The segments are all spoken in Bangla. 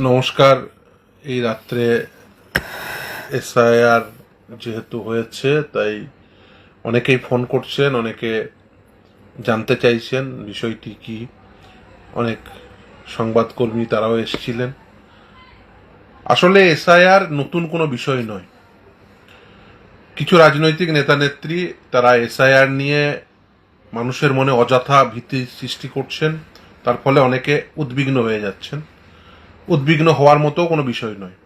নমস্কার, এই রাত্রে এসআইআর যেহেতু হয়েছে, তাই অনেকেই ফোন করছেন, অনেকে জানতে চাইছেন বিষয়টি কি। অনেক সংবাদকর্মী তারাও এসেছিলেন। আসলে এসআইআর নতুন কোনো বিষয় নয়। কিছু রাজনৈতিক নেতা নেত্রী তারা এসআইআর নিয়ে মানুষের মনে অযথা ভীতি সৃষ্টি করছেন, তার ফলে অনেকে উদ্বিগ্ন হয়ে যাচ্ছেন। উদ্বিগ্ন হওয়ার মতো কোনো বিষয় নয়।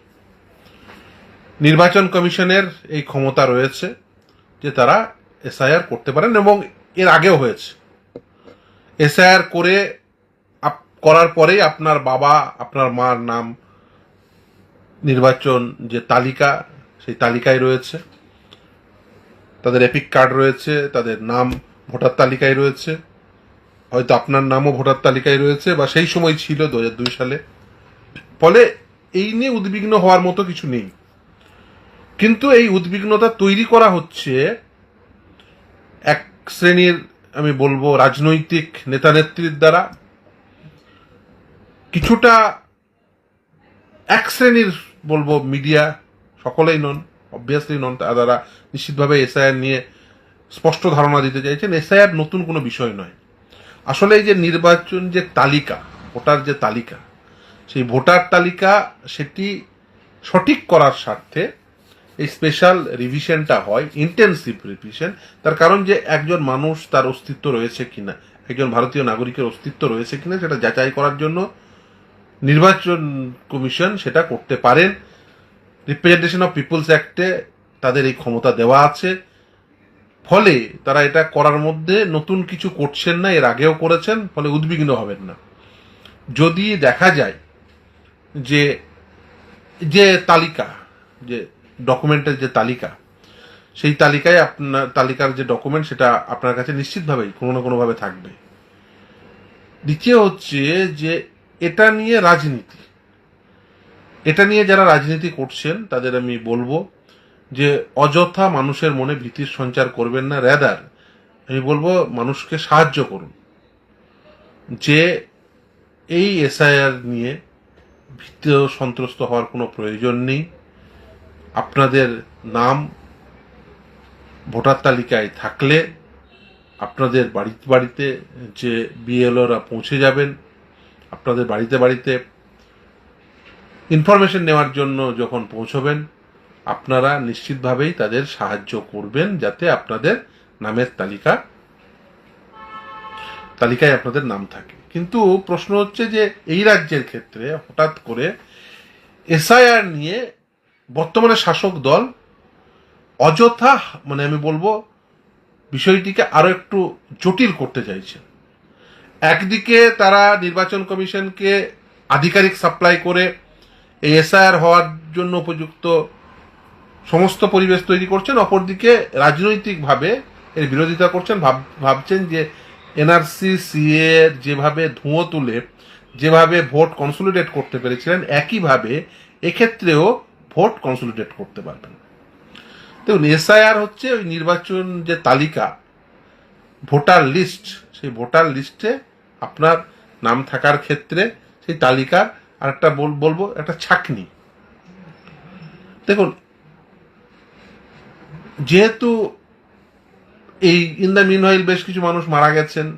নির্বাচন কমিশনের এই ক্ষমতা রয়েছে যে তারা এসআইআর করতে পারেন এবং এর আগেও হয়েছে। এসআইআর করে করার পরেই আপনার বাবা, আপনার মার নাম, নির্বাচন যে তালিকা, সেই তালিকায় রয়েছে। তাদের এপিক কার্ড রয়েছে, তাদের নাম, ভোটার তালিকায় রয়েছে। হয়তো আপনার নামও ভোটার তালিকায় রয়েছে বা সেই সময় ছিল দু সালে। ফলে এই নিয়ে উদ্বিগ্ন হওয়ার মতো কিছু নেই। কিন্তু এই উদ্বিগ্নতা তৈরি করা হচ্ছে এক শ্রেণির, আমি বলব, রাজনৈতিক নেতা নেত্রীর দ্বারা। কিছুটা এক শ্রেণির, বলব, মিডিয়া, সকলেই নন, অবভিয়াসলি নন, তারা নিশ্চিতভাবে এসআইআর নিয়ে স্পষ্ট ধারণা দিতে চাইছেন। এসআইআর নতুন কোনো বিষয় নয়। আসলে এই যে নির্বাচন যে তালিকা ওটার যে তালিকা সেই ভোটার তালিকা সেটি সঠিক করার স্বার্থে এই স্পেশাল রিভিশনটা হয় ইন্টেন্সিভ রিভিশন তার কারণ যে একজন মানুষ তার অস্তিত্ব রয়েছে কিনা, একজন ভারতীয় নাগরিকের অস্তিত্ব রয়েছে কিনা, সেটা যাচাই করার জন্য নির্বাচন কমিশন সেটা করতে পারেন। রিপ্রেজেন্টেশন অফ পিপলস অ্যাক্টে তাদের এই ক্ষমতা দেওয়া আছে। ফলে তারা এটা করার মধ্যে নতুন কিছু করছেন না, এর আগেও করেছেন, ফলে উদ্বিগ্ন হবেন না। যদি দেখা যায় যে যে তালিকা, যে ডকুমেন্টের যে তালিকা, সেই তালিকায় আপনার, তালিকার যে ডকুমেন্ট সেটা আপনার কাছে নিশ্চিতভাবেই কোনো না কোনোভাবে থাকবে। দ্বিতীয় হচ্ছে যে, এটা নিয়ে রাজনীতি। এটা নিয়ে যারা রাজনীতি করছেন, তাদের আমি বলব যে, অযথা মানুষের মনে ভীতির সঞ্চার করবেন না। রেদার আমি বলব মানুষকে সাহায্য করুন। যে, এই এসআইআর নিয়ে ভীত, সন্ত্রস্ত হওয়ার কোনো প্রয়োজন নেই। আপনাদের নাম ভোটার তালিকায় থাকলে আপনাদের বাড়িতে বাড়িতে যে বিএলওরা পৌঁছে যাবেন, আপনাদের বাড়িতে বাড়িতে ইনফরমেশন নেওয়ার জন্য যখন পৌঁছবেন, আপনারা নিশ্চিতভাবেই তাদের সাহায্য করবেন যাতে আপনাদের নামের তালিকা, তালিকায় আপনাদের নাম থাকে। কিন্তু প্রশ্ন হচ্ছে যে এই রাজ্যের ক্ষেত্রে হঠাৎ করে এসআইআর নিয়ে বর্তমানে শাসক দল অযথা মানে আমি বলব, বিষয়টিকে আরও একটু জটিল করতে চাইছেন একদিকে তারা নির্বাচন কমিশনকে আধিকারিক সাপ্লাই করে এই এসআইআর হওয়ার জন্য উপযুক্ত সমস্ত পরিবেশ তৈরি করছেন, অপরদিকে রাজনৈতিকভাবে এর বিরোধিতা করছেন, ভাব, ভাবছেন যে এনআরসি, সিএ যেভাবে ধুঁয়ো তুলে, যেভাবে ভোট কনসোলিডেট করতে পেরেছিলেন, একইভাবে এক্ষেত্রেও ভোট কনসোলিডেট করতে পারবেন। দেখুন, এসআইআর হচ্ছে ওই নির্বাচন যে তালিকা, ভোটার লিস্ট, সেই ভোটার লিস্টে আপনার নাম থাকার ক্ষেত্রে সেই তালিকার আর একটা বলব, একটা ছাকনি। দেখুন, যেহেতু এই ইন দ্য মিন বেশ কিছু মানুষ মারা গেছেন।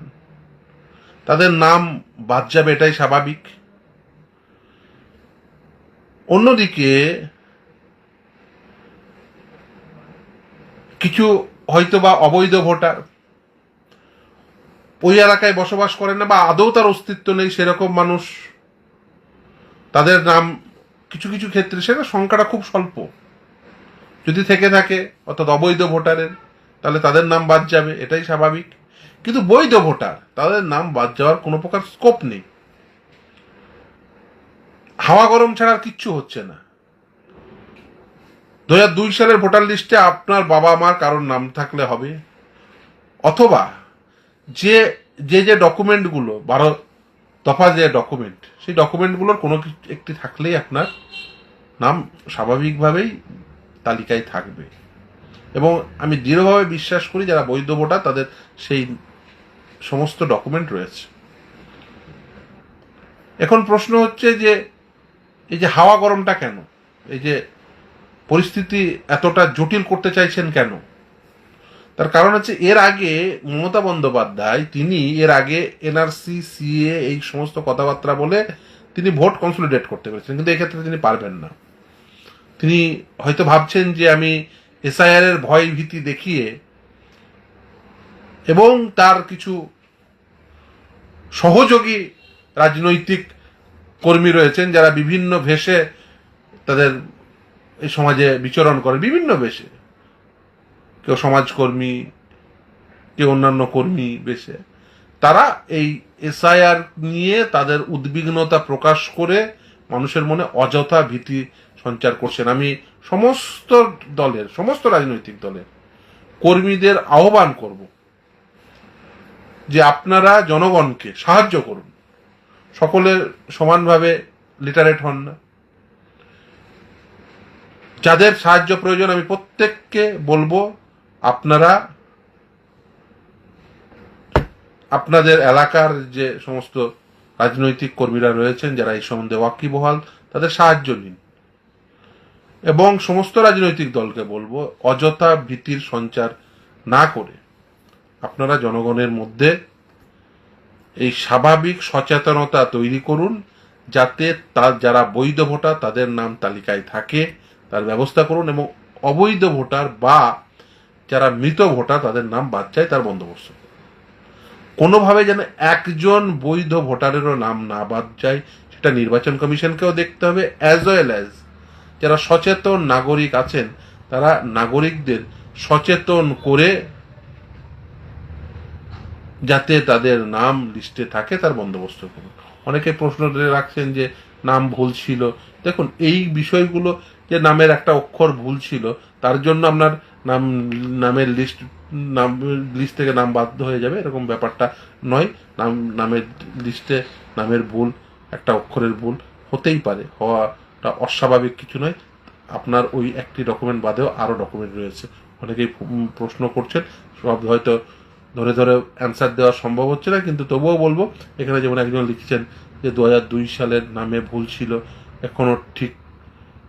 তাদের নাম বাদ যাবে, এটাই স্বাভাবিক। অন্যদিকে, কিছু হয়তো বা অবৈধ ভোটার ওই এলাকায় বসবাস করেন না বা আদৌ তার অস্তিত্ব নেই সেরকম মানুষ, তাদের নাম কিছু কিছু ক্ষেত্রে সেটা সংখ্যাটা খুব স্বল্প। যদি থেকে থাকে, অর্থাৎ অবৈধ ভোটারের তাহলে তাদের নাম বাদ যাবে, এটাই স্বাভাবিক। কিন্তু বৈধ ভোটার, তাদের নাম বাদ যাওয়ার কোনো প্রকার স্কোপ নেই। হাওয়া গরম ছাড়া কিচ্ছু হচ্ছে না। দু হাজার দুই সালের ভোটার লিস্টে আপনার বাবা মার কারোর নাম থাকলে হবে। অথবা যে যে যে ডকুমেন্টগুলো বারো দফা যে ডকুমেন্ট সেই ডকুমেন্টগুলোর কোনো একটি থাকলেই আপনার নাম স্বাভাবিকভাবেই তালিকায় থাকবে। এবং আমি দৃঢ়ভাবে বিশ্বাস করি যারা বৈধ ভোটার, তাদের সেই সমস্ত ডকুমেন্ট রয়েছে। এখন প্রশ্ন হচ্ছে যে, এই যে হাওয়া গরমটা কেন? এই যে পরিস্থিতি এতটা জটিল করতে চাইছেন কেন? তার কারণ হচ্ছে এর আগে মমতা বন্দ্যোপাধ্যায়, তিনি এর আগে এনআরসি সিএ এই সমস্ত কথাবার্তা বলে তিনি ভোট কনসলিডেট করতে পেরেছেন। কিন্তু এক্ষেত্রে তিনি পারবেন না। তিনি হয়তো ভাবছেন যে আমি এসআইআর এর ভয় ভীতি দেখিয়ে এবং তার কিছু সহযোগী রাজনৈতিক কর্মী রয়েছেন যারা বিভিন্ন ভেষে তাদের এই সমাজে বিচরণ করে, বিভিন্ন বেশে কেউ সমাজকর্মী, কেউ অন্যান্য কর্মী বেশে তারা এই এসআইআর নিয়ে তাদের উদ্বিগ্নতা প্রকাশ করে মানুষের মনে অযথা ভীতি সঞ্চার করছেন। আমি সমস্ত দলের, সমস্ত রাজনৈতিক দলের কর্মীদের আহ্বান করব যে আপনারা জনগণকে সাহায্য করুন। সকলের সমানভাবে লিটারেট হন না। যাদের সাহায্য প্রয়োজন, আমি প্রত্যেককে বলব, আপনারা আপনাদের এলাকার যে সমস্ত রাজনৈতিক কর্মীরা রয়েছেন, যারা এই সম্বন্ধে ওয়াকিবহাল, তাদের সাহায্য নিন। এবং সমস্ত রাজনৈতিক দলকে বলব, অযথা ভীতির সঞ্চার না করে আপনারা জনগণের মধ্যে এই স্বাভাবিক সচেতনতা তৈরি করুন, যাতে তার যারা বৈধ ভোটার তাদের নাম তালিকায় থাকে, তার ব্যবস্থা করুন এবং অবৈধ ভোটার বা যারা মৃত ভোটার তাদের নাম বাদ যায় তার বন্দোবস্ত। কোনোভাবে যেন একজন বৈধ ভোটারেরও নাম না বাদ যায়, সেটা নির্বাচন কমিশনকেও দেখতে হবে অ্যাজ ওয়েল অ্যাজ যারা সচেতন নাগরিক আছেন, তারা নাগরিকদের সচেতন করে যাতে তাদের নাম লিস্টে থাকে, তার বন্দোবস্ত করুন। অনেকে প্রশ্ন রাখছেন যে নাম ভুল ছিল। দেখুন, এই বিষয়গুলো যে নামের একটা অক্ষর ভুল ছিল, তার জন্য আপনার নাম, নামের লিস্ট, নাম, লিস্ট থেকে নাম বাধ্য হয়ে যাবে, এরকম ব্যাপারটা নয়। নাম, নামের লিস্টে নামের ভুল, একটা অক্ষরের ভুল হতেই পারে। হওয়াটা অস্বাভাবিক কিছু নয়। আপনার ওই একটি ডকুমেন্ট বাদেও আরও ডকুমেন্ট রয়েছে। অনেকেই প্রশ্ন করছেন, সব হয়তো ধরে ধরে অ্যান্সার দেওয়া সম্ভব হচ্ছে না, কিন্তু তবুও বলব, এখানে যেমন একজন লিখেছেন যে দু দুই সালের নামে ভুল ছিল এখনও ঠিক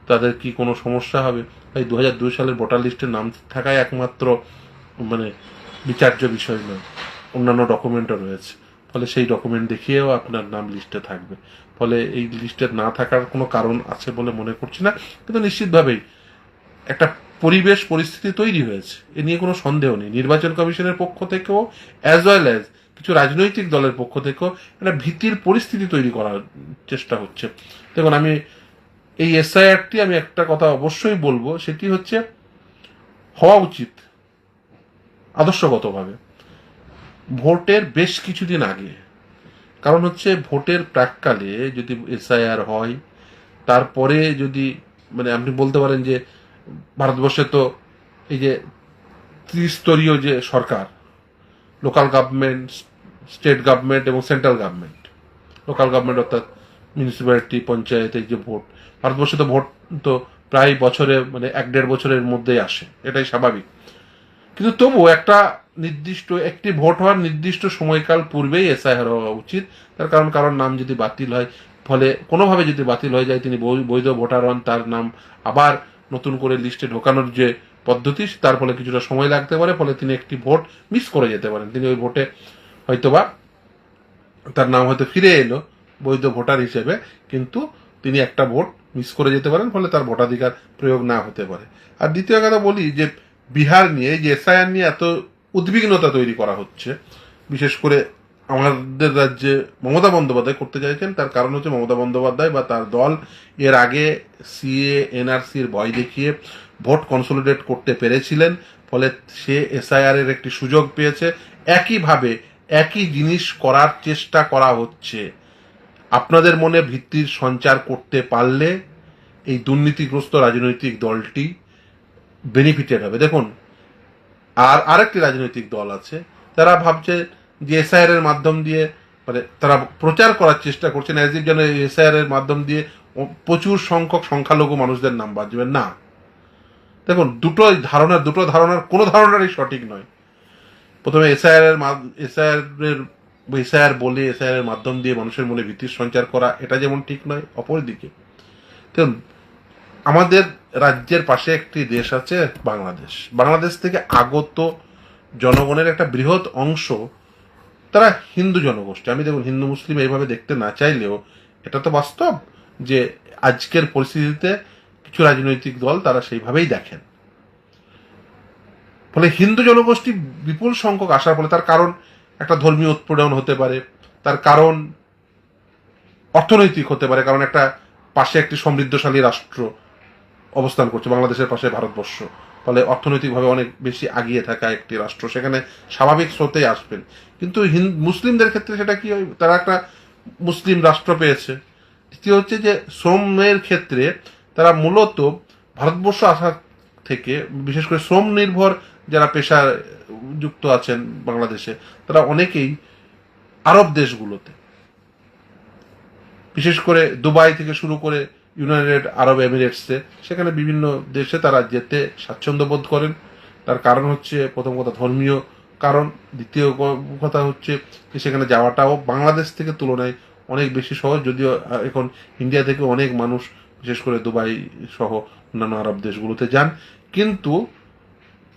তাদের কি কোনো সমস্যা হবে? তাই দু হাজার দুই সালের ভোটার লিস্টে নাম থাকাই একমাত্র মানে বিচার্য বিষয় নয়। অন্যান্য ডকুমেন্টও রয়েছে। ফলে সেই ডকুমেন্ট দেখিয়েও আপনার নাম লিস্টে থাকবে। ফলে এই লিস্টে না থাকার কোনো কারণ আছে বলে মনে করছি না, কিন্তু নিশ্চিতভাবেই একটা পরিবেশ পরিস্থিতি তৈরি হয়েছে। এ নিয়ে কোনো সন্দেহ নেই। নির্বাচন কমিশনের পক্ষ থেকেও অ্যাজ ওয়েল অ্যাজ কিছু রাজনৈতিক দলের পক্ষ থেকেও একটা ভীতির পরিস্থিতি তৈরি করার চেষ্টা হচ্ছে। দেখুন, আমি এই এসআইআরটি আমি একটা কথা অবশ্যই বলব, সেটি হচ্ছে হওয়া উচিত আদর্শগতভাবে। ভোটের বেশ কিছুদিন আগে। কারণ হচ্ছে ভোটের প্রাককালে যদি এসআইআর হয়, তারপরে যদি মানে আপনি বলতে পারেন যে ভারতবর্ষে তো এই যে ত্রিস্তরীয় যে সরকার, লোকাল গভর্নমেন্ট, স্টেট গভর্নমেন্ট এবং সেন্ট্রাল গভর্নমেন্ট, লোকাল গভর্নমেন্ট অর্থাৎ মিউনিসিপ্যালিটি, পঞ্চায়েত এই যে ভোট, ভারতবর্ষে তো ভোট তো প্রায় বছরে মানে এক দেড় বছরের মধ্যেই আসে। এটাই স্বাভাবিক। কিন্তু তবুও একটা নির্দিষ্ট, একটি ভোট হওয়ার নির্দিষ্ট সময়কাল পূর্বেই এসআইআর হওয়া উচিত। তার কারণ কারোর নাম যদি বাতিল হয়, ফলে কোনোভাবে যদি বাতিল হয়ে যায়, তিনি বৈধ ভোটার হন, তার নাম আবার নতুন করে লিস্টে ঢোকানোর যে পদ্ধতি, তার ফলে কিছুটা সময় লাগতে পারে, ফলে তিনি একটি ভোট মিস করে যেতে পারেন। তিনি ওই ভোটে হয়তোবা তার নাম হয়তো ফিরে এলো, বৈধ ভোটার হিসেবে, কিন্তু তিনি একটা ভোট মিস করে যেতে পারেন, ফলে তার ভোটাধিকার প্রয়োগ না হতে পারে। আর দ্বিতীয় কথা বলি যে, বিহার নিয়ে, এই যে এসআইআর নিয়ে এত উদ্বিগ্নতা তৈরি করা হচ্ছে। বিশেষ করে আমাদের রাজ্যে মমতা বন্দ্যোপাধ্যায় করতে চাইছেন, তার কারণ হচ্ছে মমতা বন্দ্যোপাধ্যায় বা তার দল এর আগে সিএ এনআরসির ভয় দেখিয়ে ভোট কনসলিডেট করতে পেরেছিলেন, ফলে সে এসআইআর এর একটি সুযোগ পেয়েছে। একইভাবে একই জিনিস করার চেষ্টা করা হচ্ছে। আপনাদের মনে ভিত্তির সঞ্চার করতে পারলে এই দুর্নীতিগ্রস্ত রাজনৈতিক দলটি বেনিফিটেড হবে। দেখুন আর আরেকটি রাজনৈতিক দল আছে, তারা ভাবছে যে এসআইআর এর মাধ্যম দিয়ে মানে তারা প্রচার করার চেষ্টা করছেন অ্যাজ ইফ যেন এসআইআর এর মাধ্যম দিয়ে প্রচুর সংখ্যক সংখ্যালঘু মানুষদের নাম বাজবে না। দেখুন, দুটো ধারণা, দুটো ধারণার, কোনো ধারণারই সঠিক নয়। প্রথমে এসআইআর এর এসআইআর এর এসআইআর বলে এসআইআর এর মাধ্যম দিয়ে মানুষের মনে ভীতির সঞ্চার করা, এটা যেমন ঠিক নয়, অপরদিকে। দেখুন আমাদের রাজ্যের পাশে একটি দেশ আছে বাংলাদেশ। বাংলাদেশ থেকে আগত জনগণের একটা বৃহৎ অংশ তারা হিন্দু জনগোষ্ঠী। আমি দেখুন, হিন্দু, মুসলিম এইভাবে দেখতে না চাইলেও এটা তো বাস্তব যে আজকের পরিস্থিতিতে কিছু রাজনৈতিক দল তারা সেইভাবেই দেখেন। ফলে হিন্দু জনগোষ্ঠী বিপুল সংখ্যক আসার ফলে তার কারণ একটা ধর্মীয় উৎপীড়ন হতে পারে, তার কারণ অর্থনৈতিক হতে পারে, কারণ একটা পাশে একটি সমৃদ্ধশালী রাষ্ট্র অবস্থান করছে বাংলাদেশের পাশে ভারতবর্ষ। ফলে অর্থনৈতিকভাবে অনেক বেশি আগিয়ে থাকা একটি রাষ্ট্র, সেখানে স্বাভাবিক স্রোতেই আসবেন। কিন্তু মুসলিমদের ক্ষেত্রে সেটা কি হয়? তারা একটা মুসলিম রাষ্ট্র পেয়েছে। দ্বিতীয় হচ্ছে যে, শ্রমের ক্ষেত্রে তারা মূলত ভারতবর্ষ আসা থেকে, বিশেষ করে শ্রম নির্ভর যারা পেশা যুক্ত আছেন বাংলাদেশে, তারা অনেকেই আরব দেশগুলোতে। বিশেষ করে দুবাই থেকে শুরু করে ইউনাইটেড আরব এমিরেটসে, সেখানে বিভিন্ন দেশে তারা যেতে স্বাচ্ছন্দ্য বোধ করেন। তার কারণ হচ্ছে, প্রথম কথা ধর্মীয় কারণ, দ্বিতীয় কথা হচ্ছে যে সেখানে যাওয়াটাও বাংলাদেশ থেকে তুলনায় অনেক বেশি সহজ, যদিও এখন ইন্ডিয়া থেকে অনেক মানুষ, বিশেষ করে দুবাই সহ অন্যান্য আরব দেশগুলোতে যান। কিন্তু,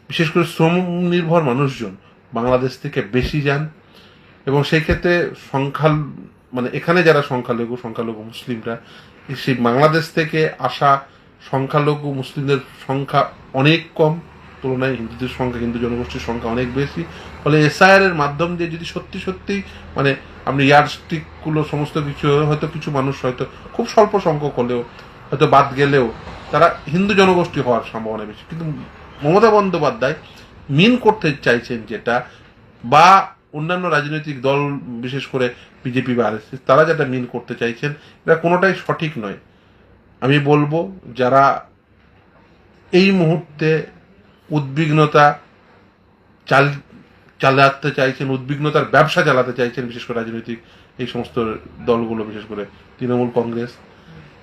বিশেষ করে শ্রম নির্ভর মানুষজন বাংলাদেশ থেকে বেশি যান। এবং সেই ক্ষেত্রে সংখ্যা মানে এখানে যারা সংখ্যালঘু সংখ্যালঘু মুসলিমরা সেই বাংলাদেশ থেকে আসা সংখ্যালঘু মুসলিমদের সংখ্যা অনেক কম। তুলনায় হিন্দুদের সংখ্যা, হিন্দু জনগোষ্ঠীর সংখ্যা অনেক বেশি। ফলে এসআইআর এর মাধ্যম দিয়ে যদি সত্যি সত্যি মানে আপনি ইয়ারস্টিকগুলো সমস্ত কিছু, হয়তো কিছু মানুষ হয়তো খুব স্বল্প সংখ্যক হলেও, হয়তো বাদ গেলেও তারা হিন্দু জনগোষ্ঠী হওয়ার সম্ভাবনা বেশি। কিন্তু মমতা বন্দ্যোপাধ্যায় মিন করতে চাইছেন যেটা, বা অন্যান্য রাজনৈতিক দল, বিশেষ করে বিজেপি বা আরএসএস, তারা যেটা মিল করতে চাইছেন, এটা কোনোটাই সঠিক নয়। আমি বলব, যারা এই মুহূর্তে উদ্বিগ্নতা চাল, চালাতে চাইছেন, উদ্বিগ্নতার ব্যবসা চালাতে চাইছেন, বিশেষ করে রাজনৈতিক এই সমস্ত দলগুলো, বিশেষ করে তৃণমূল কংগ্রেস,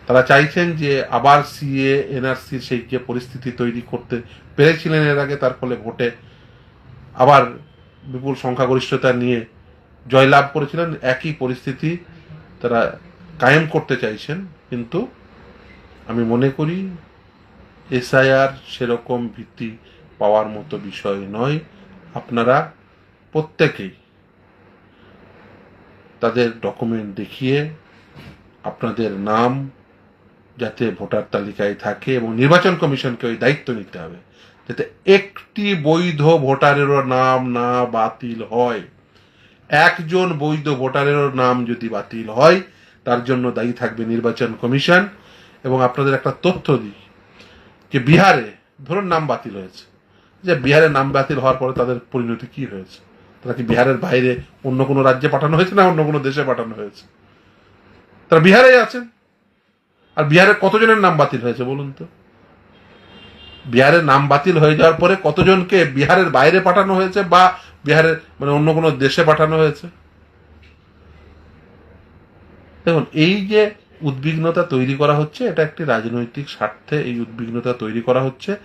তারা চাইছেন যে আবার সিএ, এনআরসির সেই যে পরিস্থিতি তৈরি করতে পেরেছিলেন এর আগে, তার ফলে ভোটে আবার বিপুল সংখ্যাগরিষ্ঠতা নিয়ে জয়লাভ করেছিলেন, একই পরিস্থিতি তারা কায়েম করতে চাইছেন, কিন্তু আমি মনে করি এসআইআর সেরকম ভিত্তি পাওয়ার মতো বিষয় নয়। আপনারা প্রত্যেকেই তাদের ডকুমেন্ট দেখিয়ে আপনাদের নাম যাতে ভোটার তালিকায় থাকে এবং নির্বাচন কমিশনকে ওই দায়িত্ব নিতে হবে। যাতে একটি বৈধ ভোটারেরও নাম না বাতিল হয়। একজন বৈধ ভোটারেরও নাম যদি বাতিল হয়, তার জন্য দায়ী থাকবে নির্বাচন কমিশন। এবং আপনাদের একটা তথ্য দিই, যে বিহারে, ধরুন নাম বাতিল হয়েছে। যে বিহারে নাম বাতিল হওয়ার পরে তাদের পরিণতি কি হয়েছে? তারা কি বিহারের বাইরে অন্য কোনো রাজ্যে পাঠানো হয়েছে না অন্য কোনো দেশে পাঠানো হয়েছে? তারা বিহারেই আছেন। আর বিহারে কতজনের নাম বাতিল হয়েছে বলুন তো? বিহারের নাম বাতিল হয়ে যাওয়ার পরে কতজনকে বিহারের বাইরে পাঠানো হয়েছে বা বিহারের মানে অন্য কোনো দেশে পাঠানো হয়েছে? দেখুন, এই যে উদ্বিগ্নতা তৈরি করা হচ্ছে, এটা একটি রাজনৈতিক স্বার্থে এই উদ্বিগ্নতা তৈরি করা হচ্ছে।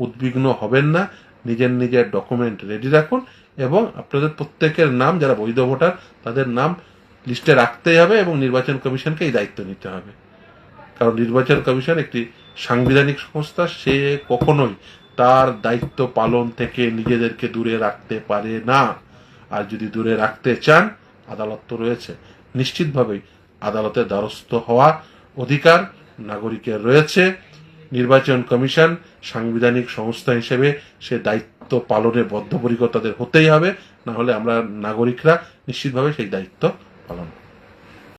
উদ্বিগ্ন হবেন না, নিজের নিজের ডকুমেন্ট রেডি রাখুন এবং আপনাদের প্রত্যেকের নাম, যারা বৈধ ভোটার, তাদের নাম লিস্টে রাখতেই হবে এবং নির্বাচন কমিশনকে এই দায়িত্ব নিতে হবে। কারণ নির্বাচন কমিশন একটি সাংবিধানিক সংস্থা, সে কখনোই তার দায়িত্ব পালন থেকে নিজেদেরকে দূরে রাখতে পারে না। আর যদি দূরে রাখতে চান, আদালত তো রয়েছে। নিশ্চিতভাবেই আদালতের দ্বারস্থ হওয়া অধিকার নাগরিকের রয়েছে। নির্বাচন কমিশন সাংবিধানিক সংস্থা হিসেবে সে দায়িত্ব পালনে বদ্ধপরিকর তাদের হতেই হবে। না হলে আমরা নাগরিকরা নিশ্চিতভাবে সেই দায়িত্ব পালন